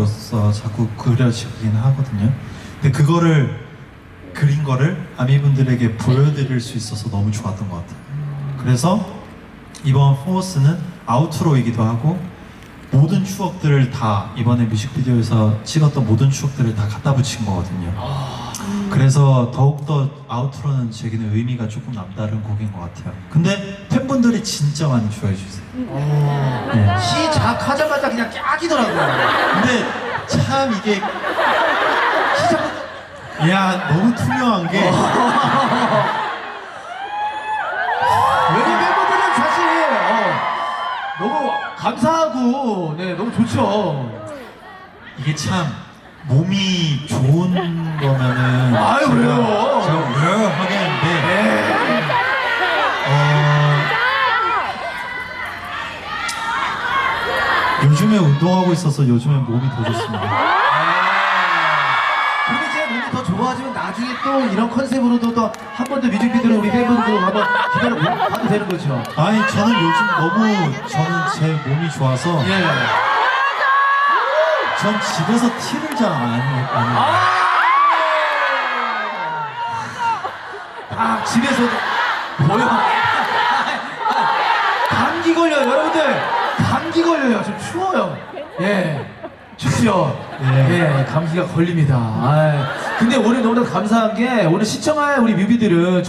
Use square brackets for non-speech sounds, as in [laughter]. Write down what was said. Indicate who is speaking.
Speaker 1: 포스터로서 자꾸 그려지긴 하거든요. 근데 그거를 그린 거를 아미분들에게 보여드릴 수 있어서 너무 좋았던 것 같아요. 그래서 이번 포스는 아우트로이기도 하고 모든 추억들을 다 이번에 뮤직비디오에서 찍었던 모든 추억들을 다 갖다 붙인 거거든요. 그래서 더욱더 아우트로는 제게는 의미가 조금 남다른 곡인 것 같아요. 근데 팬분들이 진짜 많이 좋아해 주세요.
Speaker 2: 어,
Speaker 1: 네.
Speaker 2: 시작하자마자 그냥 깍이더라고요.
Speaker 1: 근데 참 이게 야 너무 투명한 게 [laughs]
Speaker 2: 왜냐면 멤버들은 사실 어, 너무 감사하고 네 너무 좋죠.
Speaker 1: 이게 참 몸이 좋은 거면은 요즘에 운동하고 있어서 요즘에 몸이 더 좋습니다.
Speaker 2: 근데 제 몸이 더 좋아지면 나중에 또 이런 컨셉으로도 또 한 번 더 뮤직비디오를 우리 팬분들 한번 기다려 봐도 되는 거죠.
Speaker 1: 아니 저는 요즘 너무 저는 제 몸이 좋아서
Speaker 2: 예.
Speaker 1: 전 집에서 티를 잘 안 해요.
Speaker 2: 아 집에서 뭐요? 감기 걸려요 여러분들 감기 걸려요. 좀 추워요. 예. 춥죠
Speaker 1: 예.
Speaker 2: 예 감기가 걸립니다. 아 근데 오늘 너무나 감사한 게 오늘 시청할 우리 뮤비들은 저